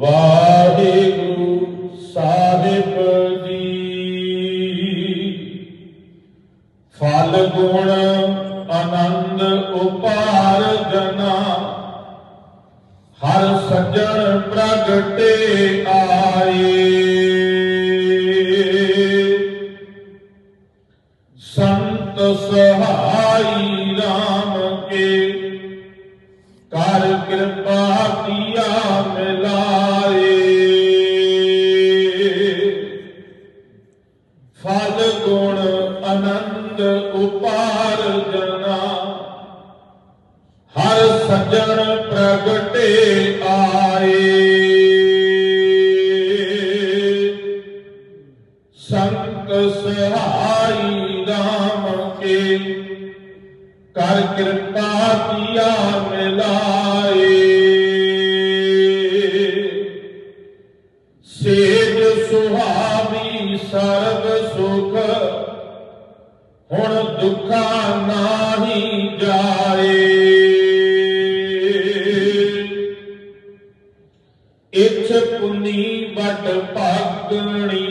ਵਾਹਿਗੁਰੂ ਸਾਹਿਬ ਜੀ ਫਲ ਗੁਣ ਆਨੰਦ ਉਪਾਰ ਜਨਾ, ਹਰ ਸੱਜਣ ਪ੍ਰਗਟੇ ਆਏ। ਸੰਤ ਸਹਾਈ RAM ਕਿਰਪਾ ਕੀਆ ਮਿਲਾਏ ਫਲ ਗੁਣ ਅਨੰਦ ਉਪਾਰ ਜਨਾ ਹਰ ਸੱਜਣ ਪ੍ਰਗਟੇ ਆਏ। ਸੰਤ ਸਹਾਈ ਰਾਮ ਕੇ ਕਰ ਕਿਰਪਾ ਕੀਆ ਮਿਲਾਏ। ਹੁਣ ਦੁੱਖਾਂ ਨਾਹੀ ਜਾਏ। ਇਛ ਪੁਨੀ ਵਟ ਭਾਗਣੀ,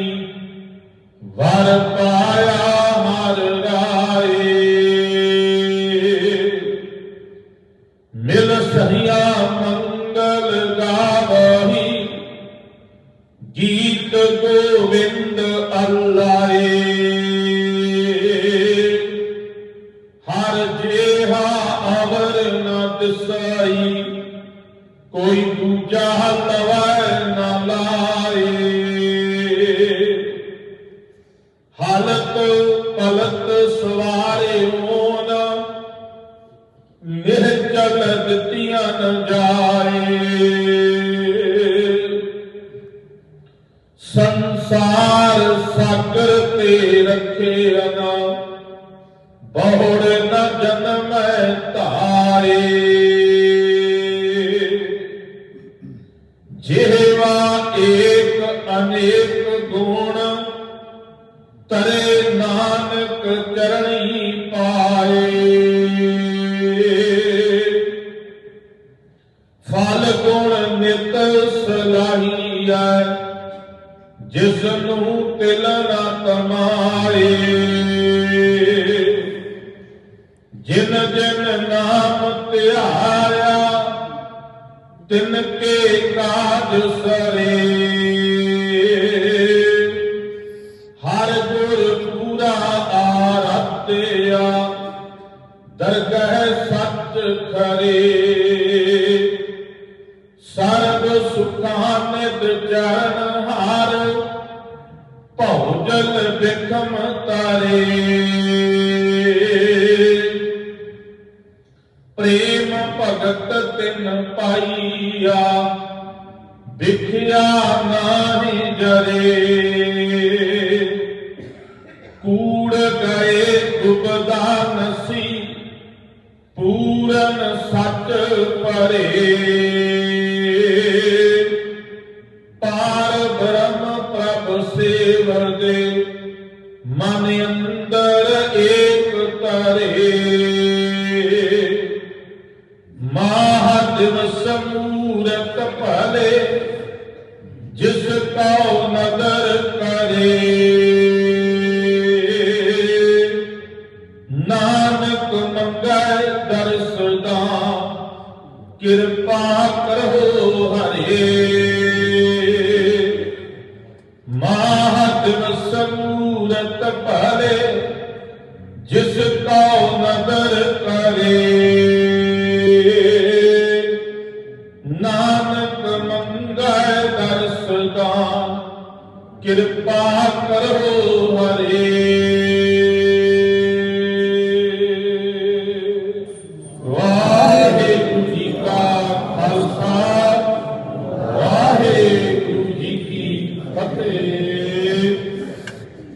ਵਰ ਪਾਇਆ ਹਰ ਰਾਏ ਮਿਲ ਸਹਿਆ ਮੰਗਲ ਗਾਵਹੀ, ਗੀਤ ਗੋਵਿੰਦ ਅੱਲਾਏ ਅਵਰ ਕੋਈ ਦੂਜਾ ਲਵੈ ਨ ਲਾਏ। ਹਾਲਤ ਪਲਤ ਸਵਾਰੇ ਹੋਨ ਨਿਰਚਲ ਦਿੱਤੀਆਂ ਨ ਜਾਏ। ਸੰਸਾਰ ਸਾਗਰ ਤੇ ਰੱਖੇ ਅਨਾ, ਬਹੁੜ ਏਕ ਅਨੇਕ ਗੁਣ ਤਰੇ ਨਾਨਕ ਚਰਣੀ ਪਾਏ। ਫਲ ਗੁਣ ਨਿਤ ਸਲਾਹੀਐ ਜਿਸ ਨੂੰ ਤਿਲ ਨਾ ਕਮਾਏ ਜਿਨ ਜਿਨ ਨਾਮ ਧਿਆਇਆ ਤਿਨ ਕੇ ਕਾਜ ਸਰੇ। ਹਰ ਗੁਰ ਪੂਰਾ ਆਰਤਿਆ ਦਰਗਹਿ ਸੱਚ ਖਰੇ। ਸਰਬ ਸੁਖਾਂ ਨਿਦ ਚਰਨ ਹਾਰ ਭਉਜਲ ਬਿਖਮ ਤਾਰੇ। ਵਿਖਿਆ ਨਾਹੀ ਜਰੇ। ਕੂੜ ਗਏ ਦੁਬਦਾ ਨਸੀ, ਪੂਰਨ ਸੱਚ ਪਰੇ ਪਾਰ ਬ੍ਰਹਮ ਪ੍ਰਭ ਸੇਵਦੇ ਮਨ ਅੰਦਰ ਏਕ ਤਰੇ। ਮਹਾ ਸਮੂਰਤ ਜਿਸ ਨਦਰ ਕਰੇ। ਨਾਨਕ ਮੰਗੈ ਦਰਸਦਾ ਕਿਰਪਾ ਕਰੋ ਹਰੇ ਮਹਾਦਿਵ ਸਮੂਰਤ ਭਲੇ ਕਿਰਪਾ ਕਰੋ ਹਰੇ